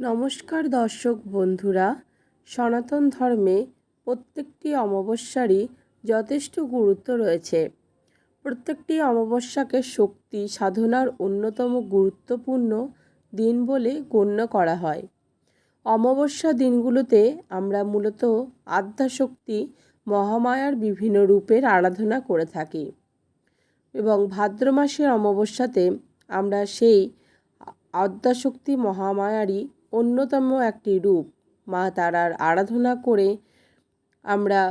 নমস্কার দর্শক বন্ধুরা, সনাতন ধর্মে প্রত্যেকটি অমাবস্যারই যথেষ্ট গুরুত্ব রয়েছে। প্রত্যেকটি অমাবস্যাকে শক্তি, সাধনার অন্যতম গুরুত্বপূর্ণ দিন বলে গণ্য করা হয়। অমাবস্যা দিনগুলোতে আমরা মূলত আদ্যাশক্তি, মহামায়ার বিভিন্ন রূপের আরাধনা করে থাকি এবং ভাদ্র মাসের অমাবস্যাতে আমরা সেই আদ্যাশক্তি, মহামায়ারই অন্যতম একটি রূপ মা তারার আরাধনা করে আমরা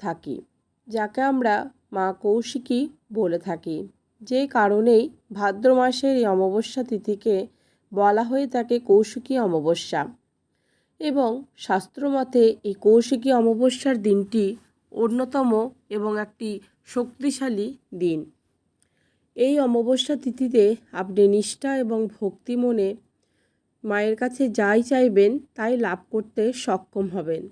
থাকি, যাকে আমরা মা কৌশিকী বলে থাকি। যে কারণেই ভাদ্র মাসের এই অমাবস্যা তিথিকে বলা হয়ে থাকে কৌশিকী অমাবস্যা। এবং শাস্ত্রমতে এই কৌশিকী অমাবস্যার দিনটি অন্যতম এবং একটি শক্তিশালী দিন। এই অমাবস্যা তিথিতে আপনি নিষ্ঠা এবং ভক্তি মনে মায়ের কাছে যাই চাইবেন, তাই লাভ করতে সক্ষম হবেন।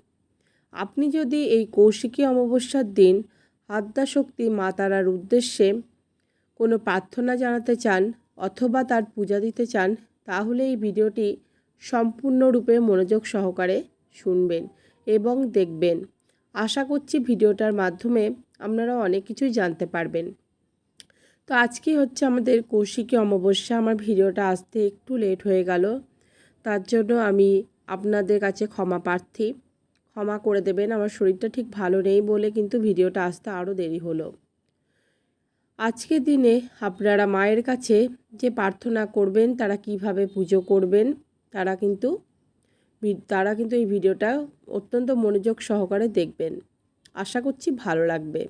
আপনি যদি এই কৌশিকী অমাবস্যার দিন আদ্যাশক্তি মা তারার উদ্দেশ্যে কোনো প্রার্থনা জানাতে চান অথবা তার পূজা দিতে চান, তাহলে এই ভিডিওটি সম্পূর্ণরূপে মনোযোগ সহকারে শুনবেন এবং দেখবেন। আশা করছি ভিডিওটার মাধ্যমে আপনারা অনেক কিছুই জানতে পারবেন। তো আজকে হচ্ছে আমাদের কৌশিকী অমাবস্যা। আমার ভিডিওটা আসতে একটু লেট হয়ে গেল। তার জন্য আমি আপনাদের কাছে ক্ষমা প্রার্থী। ক্ষমা করে দেবেন, আমার শরীরটা ঠিক ভালো নেই বলে কিন্তু ভিডিওটা আসতে আরও দেরি হলো। আজকের দিনে আপনারা মায়ের কাছে যে প্রার্থনা করবেন, তারা কীভাবে পুজো করবেন, তারা কিন্তু তারা কিন্তু এই ভিডিওটা অত্যন্ত মনোযোগ সহকারে দেখবেন। আশা করছি ভালো লাগবে।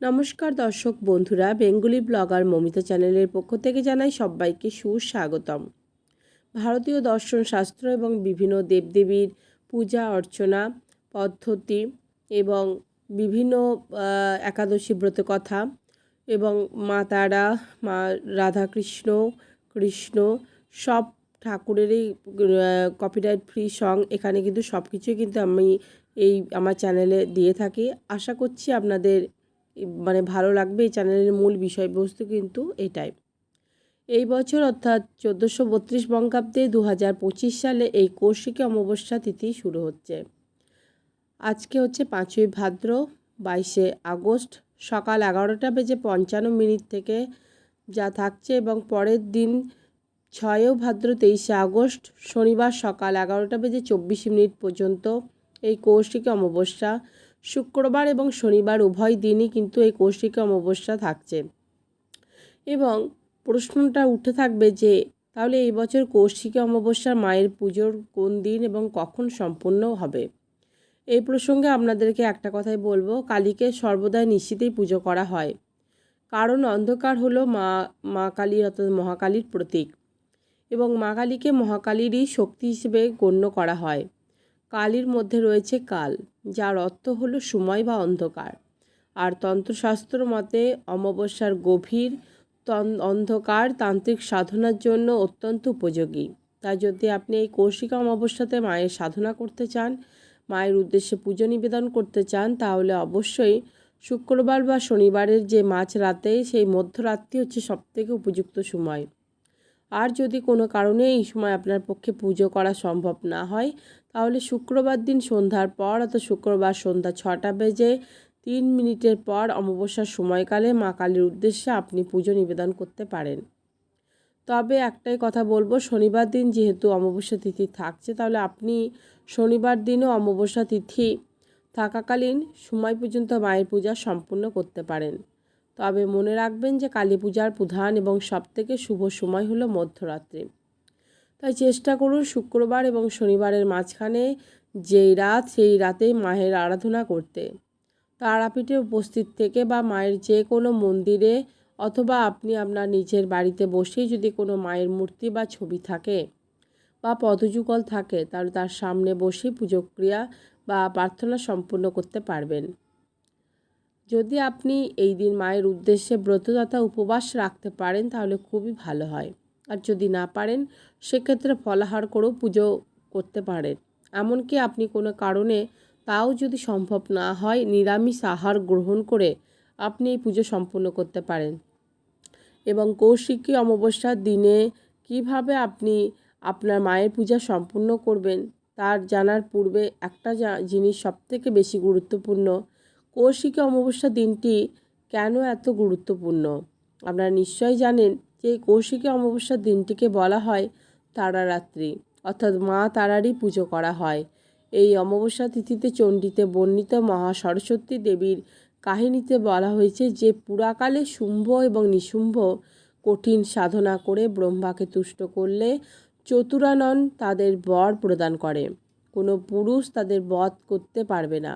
নমস্কার দর্শক বন্ধুরা, বেঙ্গলি ব্লগার মমিতা চ্যানেলের পক্ষ থেকে জানাই সবাইকে সুস্বাগতম। ভারতীয় দর্শন শাস্ত্র এবং বিভিন্ন দেবদেবীর পূজা, অর্চনা, পদ্ধতি এবং বিভিন্ন একাদশী ব্রত কথা এবং মা তারা, মা রাধাকৃষ্ণ, কৃষ্ণ সব ঠাকুরেরই কপিরাইট ফ্রি সং এখানে কিন্তু সব কিছুই কিন্তু আমি এই আমার চ্যানেলে দিয়ে থাকি। আশা করছি আপনাদের মানে ভালো লাগবে এই চ্যানেলের মূল বিষয়বস্তু কিন্তু এটাই। এই বছর অর্থাৎ চোদ্দোশো বত্রিশ বঙ্গাব্দে দু হাজার পঁচিশ সালে এই কৌশিকী অমাবস্যা তিথি শুরু হচ্ছে। আজকে হচ্ছে পাঁচই ভাদ্র, বাইশে আগস্ট, সকাল এগারোটা বেজে পঞ্চান্ন মিনিট থেকে যা থাকছে এবং পরের দিন ছয়ও ভাদ্র, তেইশে আগস্ট, শনিবার সকাল এগারোটা বেজে চব্বিশ মিনিট পর্যন্ত এই কৌশিকী অমাবস্যা, শুক্রবার এবং শনিবার উভয় দিনই কিন্তু এই কৌশিকী অমাবস্যা থাকছে। এবং প্রশ্নটা উঠে থাকবে যে, তাহলে এই বছর কৌশিকী অমাবস্যার মায়ের পুজোর কোন দিন এবং কখন সম্পন্ন হবে? এই প্রসঙ্গে আপনাদেরকে একটা কথাই বলব, কালীকে সর্বদাই নিশ্চিতেই পুজো করা হয়। কারণ অন্ধকার হলো মা মা কালীর অর্থাৎ মহাকালীর প্রতীক এবং মা কালীকে মহাকালীরই শক্তি হিসেবে গণ্য করা হয়। কালীর মধ্যে রয়েছে কাল, যার অর্থ হলো সময় বা অন্ধকার। আর তন্ত্রশাস্ত্র মতে অমাবস্যার গভীর অন্ধকার তান্ত্রিক সাধনার জন্য অত্যন্ত উপযোগী। তাই যদি আপনি এই কৌশিকা অমাবস্যাতে মায়ের সাধনা করতে চান, মায়ের উদ্দেশ্যে পুজো নিবেদন করতে চান, তাহলে অবশ্যই শুক্রবার বা শনিবারের যে মাঝ রাতে, সেই মধ্যরাত্রি হচ্ছে সবথেকে উপযুক্ত সময়। আর যদি কোনো কারণে এই সময় আপনার পক্ষে পুজো করা সম্ভব না হয়, তাহলে শুক্রবার দিন সন্ধ্যার পর অর্থাৎ শুক্রবার সন্ধ্যা ছটা বেজে তিন মিনিটের পর অমাবস্যার সময়কালে মা কালীর উদ্দেশ্যে আপনি পুজো নিবেদন করতে পারেন। তবে একটাই কথা বলব, শনিবার দিন যেহেতু অমাবস্যা তিথি থাকছে, তাহলে আপনি শনিবার দিনও অমাবস্যা তিথি থাকাকালীন সময় পর্যন্ত মায়ের পূজা সম্পূর্ণ করতে পারেন। তবে মনে রাখবেন যে কালী পূজার প্রধান এবং সবথেকে শুভ সময় হলো মধ্যরাত্রি। তাই চেষ্টা করুন শুক্রবার এবং শনিবারের মাঝখানে যেই রাত, সেই রাতে মায়ের আরাধনা করতে। তারাপীঠে উপস্থিত থেকে বা মায়ের যে কোনো মন্দিরে অথবা আপনি আপনার নিজের বাড়িতে বসেই যদি কোনো মায়ের মূর্তি বা ছবি থাকে বা পদযুগল থাকে, তাহলে তার সামনে বসে পুজো ক্রিয়া বা প্রার্থনা সম্পূর্ণ করতে পারবেন। যদি আপনি এই দিন মায়ের উদ্দেশ্যে ব্রতদাতা উপবাস রাখতে পারেন, তাহলে খুবই ভালো হয়। আর যদি না পারেন, সেক্ষেত্রে ফলাহার করেও পুজো করতে পারেন। এমনকি আপনি কোনো কারণে তাও যদি সম্ভব না হয় নিরামিষ আহার গ্রহণ করে আপনি এই পুজো সম্পূর্ণ করতে পারেন। এবং কৌশিকী অমাবস্যার দিনে কীভাবে আপনি আপনার মায়ের পূজা সম্পূর্ণ করবেন তার জানার পূর্বে একটা জিনিস সবথেকে বেশি গুরুত্বপূর্ণ, কৌশিকী অমাবস্যা দিনটি কেন এত গুরুত্বপূর্ণ? আপনারা নিশ্চয়ই জানেন যে কৌশিকী অমাবস্যার দিনটিকে বলা হয় তারারাত্রি, অর্থাৎ মা তারারই পুজো করা হয়। এই অমাবস্যা তিথিতে চণ্ডীতে বর্ণিত মহা সরস্বতী দেবীর কাহিনীতে বলা হয়েছে যে পুরাকালে শুম্ভ এবং নিশুম্ভ কঠিন সাধনা করে ব্রহ্মাকে তুষ্ট করলে চতুরানন তাদের বর প্রদান করে। কোনো পুরুষ তাদের বধ করতে পারবে না।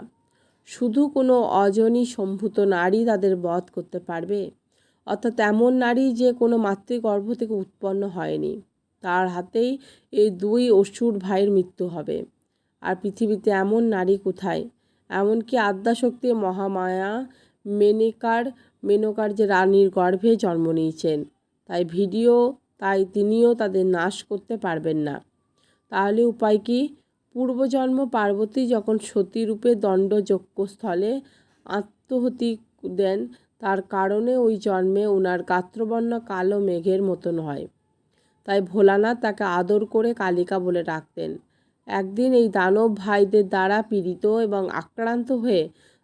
শুধু কোনো অজনী সম্ভূত নারী তাদের বধ করতে পারবে। অর্থাৎ এমন নারী যে কোনো মাতৃগর্ভ থেকে উৎপন্ন হয়নি। তার হাতেই এই দুই অসুর ভাইয়ের মৃত্যু হবে। আর পৃথিবীতে এমন নারী কোথায়? এমনকি আদ্যাশক্তি মহামায়া মেনেকার, মেনকার যে রানীর গর্ভে জন্ম নিয়েছেন, তাই ভিডিও, তাই তিনিও তাদের নাশ করতে পারবেন না। তাহলে উপায় কি? পূর্বজন্ম পার্বতী যখন সতীরূপে দণ্ড যজ্ঞস্থলে আত্মহতি দেন, তার কারণে ওই জন্মে ওনার গাত্রবর্ণ কালো মেঘের মতন হয়। তাই ভোলানাথ তাকে আদর করে কালিকা বলে ডাকতেন। একদিন এই দানব ভাইদের দ্বারা পীড়িত এবং আক্রান্ত হয়ে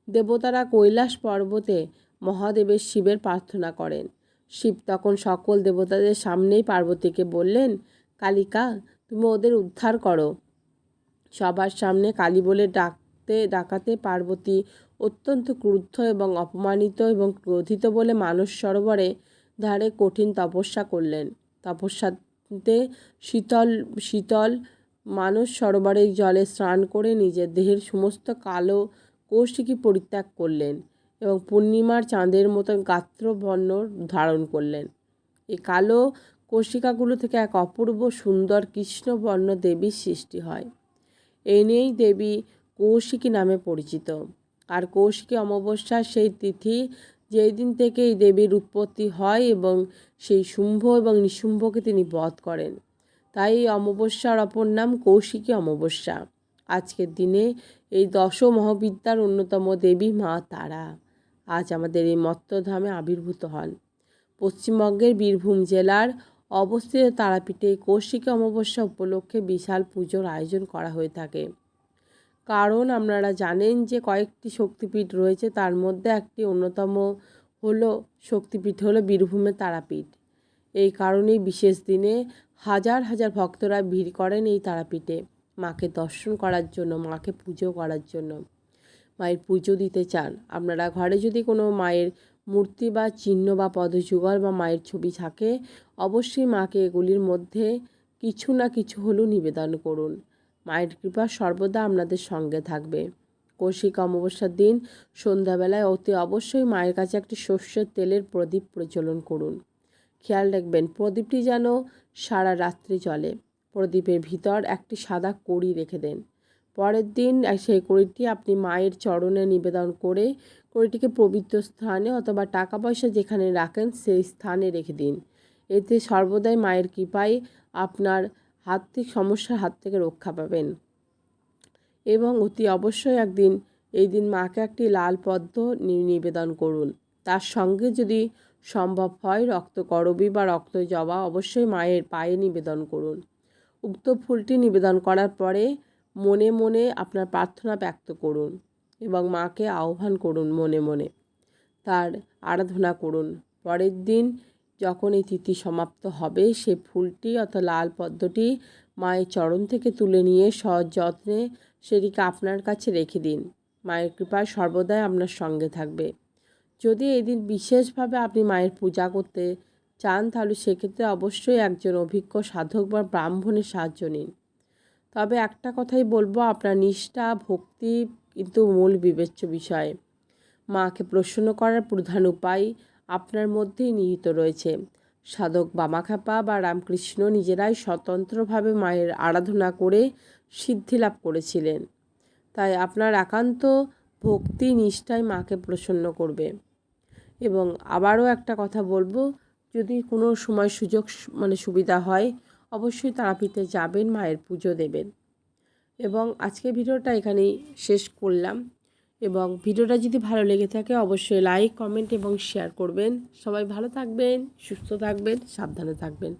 দেবতারা কৈলাস পর্বতে মহাদেবের শিবের প্রার্থনা করেন। শিব তখন সকল দেবতাদের সামনেই পার্বতীকে বললেন, কালিকা, তুমি ওদের উদ্ধার করো। সবার সামনে কালী বলে ডাকতে, ডাকাতে পার্বতী অত্যন্ত ক্রুদ্ধ এবং অপমানিত এবং ক্রোধিত বলে মানস সরোবরে ধারে কঠিন তপস্যা করলেন। তপস্যাতে শীতল শীতল মানস সরোবরের জলে স্নান করে নিজের দেহের সমস্ত কালো কৌশিকী পরিত্যাগ করলেন এবং পূর্ণিমার চাঁদের মতন গাত্রবর্ণ ধারণ করলেন। এই কালো কৌশিকাগুলো থেকে এক অপূর্ব সুন্দর কৃষ্ণবর্ণ দেবীর সৃষ্টি হয়। এই নিয়েই দেবী কৌশিকী নামে পরিচিত। আর কৌশিকী অমাবস্যার সেই তিথি যেই দিন থেকে এই দেবীর উৎপত্তি হয় এবং সেই শুম্ভ এবং নিশুম্ভকে তিনি বধ করেন। তাই এই অমাবস্যার অপর নাম কৌশিকী অমাবস্যা। আজকের দিনে এই দশ মহাবিদ্যার অন্যতম দেবী মা তারা। আজ আমাদের এই মত্তধামে আবির্ভূত হন। পশ্চিমবঙ্গের বীরভূম জেলার অবস্থিত তারাপীঠে কৌশিকী অমাবস্যা উপলক্ষে বিশাল পুজোর আয়োজন করা হয়ে থাকে। কারণ আপনারা জানেন যে কয়েকটি শক্তিপীঠ রয়েছে, তার মধ্যে একটি অন্যতম হলো শক্তিপীঠ হলো বীরভূমের তারাপীঠ। এই কারণেই বিশেষ দিনে হাজার হাজার ভক্তরা ভিড় করেন এই তারাপীঠে। মাকে দর্শন করার জন্য, মাকে পুজো করার জন্য। মায়ের পুজো দিতে চান। আপনারা ঘরে যদি কোনো মায়ের মূর্তি বা চিহ্ন বা পদযুগল বা মায়ের ছবি থাকে, অবশ্যই মাকে এগুলির মধ্যে কিছু না কিছু হলেও নিবেদন করুন। মায়ের কৃপা সর্বদা আপনাদের সঙ্গে থাকবে। কৌশিক অমাবস্যার দিন সন্ধ্যাবেলায় অতি অবশ্যই মায়ের কাছে একটি সর্ষের তেলের প্রদীপ প্রজ্বলন করুন। খেয়াল রাখবেন, প্রদীপটি যেন সারা রাত্রি চলে প্রদীপের ভিতর একটি সাদা কড়ি রেখে দেন। পরের দিন সেই কড়িটি আপনি মায়ের চরণে নিবেদন করে কড়িটিকে পবিত্র স্থানে অথবা টাকা পয়সা যেখানে রাখেন সেই স্থানে রেখে দিন। এতে সর্বদাই মায়ের কৃপায় আপনার আর্থিক সমস্যার হাত থেকে রক্ষা পাবেন। এবং অতি অবশ্যই একদিন, এই দিন মাকে একটি লাল পদ্ম নিবেদন করুন। তার সঙ্গে যদি সম্ভব হয় রক্ত করবী বা রক্ত জবা অবশ্যই মায়ের পায়ে নিবেদন করুন। উক্ত ফুলটি নিবেদন করার পরে মনে মনে আপনার প্রার্থনা ব্যক্ত করুন এবং মাকে আহ্বান করুন মনে মনে। তার আরাধনা করুন। পরের দিন যখন এই তিথি সমাপ্ত হবে, সে ফুলটি অর্থাৎ লাল পদ্মটি মায়ের চরণ থেকে তুলে নিয়ে সযত্নে সেটিকে আপনার কাছে রেখে দিন। মায়ের কৃপায় সর্বদাই আপনার সঙ্গে থাকবে। যদি এই দিন বিশেষভাবে আপনি মায়ের পূজা করতে চান, তাহলে সেক্ষেত্রে অবশ্যই একজন অভিজ্ঞ সাধক বা ব্রাহ্মণের সাহায্য নিন। তবে একটা কথাই বলব, আপনার নিষ্ঠা, ভক্তি কিন্তু মূল বিবেচ্য বিষয়। মাকে প্রসন্ন করার প্রধান উপায় আপনার মধ্যেই নিহিত রয়েছে। সাধক বামাখ্যাপা বা রামকৃষ্ণ নিজেরাই স্বতন্ত্রভাবে মায়ের আরাধনা করে সিদ্ধি লাভ করেছিলেন। তাই আপনার একান্ত ভক্তি নিষ্ঠায় মাকে প্রসন্ন করবে। এবং আবারও একটা কথা বলব, যদি কোনো সময় সুযোগ মানে সুবিধা হয়, অবশ্যই তারাপীঠে যাবেন, মায়ের পুজো দেবেন। এবং আজকে ভিডিওটা এখানেই শেষ করলাম। এবং ভিডিওটা যদি ভালো লেগে থাকে, অবশ্যই লাইক, কমেন্ট এবং শেয়ার করবেন। সবাই ভালো থাকবেন, সুস্থ থাকবেন, সাবধানে থাকবেন।